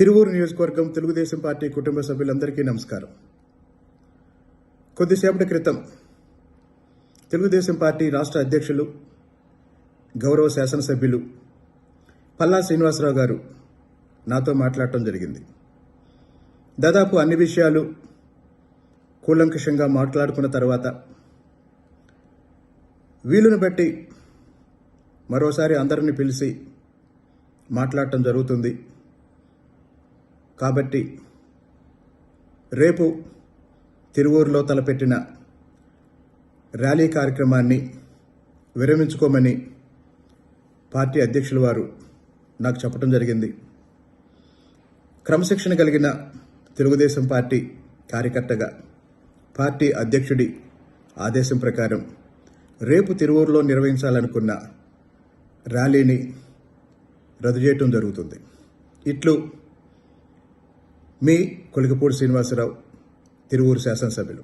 తిరువూరు నియోజకవర్గం తెలుగుదేశం పార్టీ కుటుంబ సభ్యులందరికీ నమస్కారం. కొద్దిసేపటి క్రితం తెలుగుదేశం పార్టీ రాష్ట్ర అధ్యక్షులు గౌరవ శాసనసభ్యులు పల్లా శ్రీనివాసరావు గారు నాతో మాట్లాడటం జరిగింది. దాదాపు అన్ని విషయాలు కూలంకషంగా మాట్లాడుకున్న తర్వాత వీలును బట్టి మరోసారి అందరిని పిలిచి మాట్లాడటం జరుగుతుంది. కాబట్టి రేపు తిరువూరులో తలపెట్టిన ర్యాలీ కార్యక్రమాన్ని విరమించుకోమని పార్టీ అధ్యక్షుల వారు నాకు చెప్పడం జరిగింది. క్రమశిక్షణ కలిగిన తెలుగుదేశం పార్టీ కార్యకర్తగా పార్టీ అధ్యక్షుడి ఆదేశం ప్రకారం రేపు తిరువూరులో నిర్వహించాలనుకున్న ర్యాలీని రద్దు చేయటం జరుగుతుంది. ఇట్లు మీ కొలికపూడి శ్రీనివాసరావు తిరువూరు శాసనసభ్యులు.